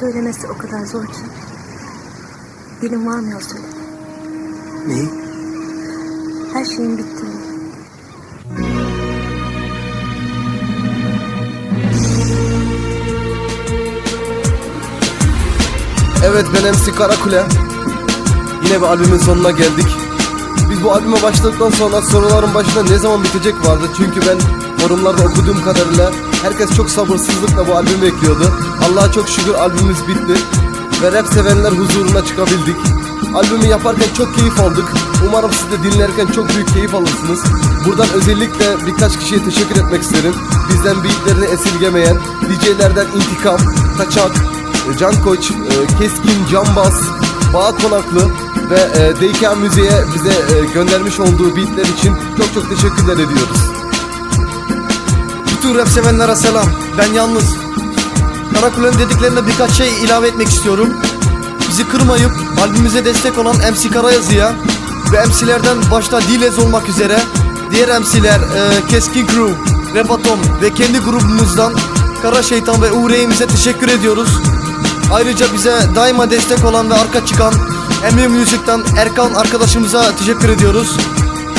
Söylemesi o kadar zor ki. Dilim varmıyor söyle. Neyi? Her şeyin bittiğini. Evet ben MC Karakule. Yine bir albümün sonuna geldik. Biz bu albüme başladıktan sonra soruların başında ne zaman bitecek vardı. Çünkü ben forumlarda okuduğum kadarıyla herkes çok sabırsızlıkla bu albümü bekliyordu. Allah'a çok şükür albümümüz bitti. Ve rap sevenler huzuruna çıkabildik. Albümü yaparken çok keyif aldık. Umarım siz de dinlerken çok büyük keyif alırsınız. Buradan özellikle birkaç kişiye teşekkür etmek isterim. Bizden beatlerini esirgemeyen, DJ'lerden intikam, kaçak, e, Can Koç, e, Keskin Cambaz, Bağ Konaklı ve e, DK Müziğe bize göndermiş olduğu beatler için çok çok teşekkürler ediyoruz. Bütün rap sevenlere selam. Ben yalnız. Karakule'nin dediklerine birkaç şey ilave etmek istiyorum. Bizi kırmayıp albümümüze destek olan MC Karayazı'ya ve MC'lerden başta Dilez olmak üzere diğer MC'ler e, Keskin Crew, Rap Atom ve kendi grubumuzdan Kara Şeytan ve Uğrey'imize teşekkür ediyoruz. Ayrıca bize daima destek olan ve arka çıkan Emre Music'ten Erkan arkadaşımıza teşekkür ediyoruz.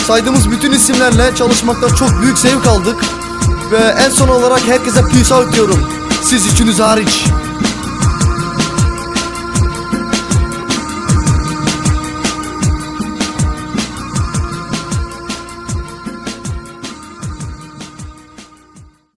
Saydığımız bütün isimlerle çalışmaktan çok büyük zevk aldık. Ve en son olarak herkese peace out diyorum. Siz üçünüz hariç.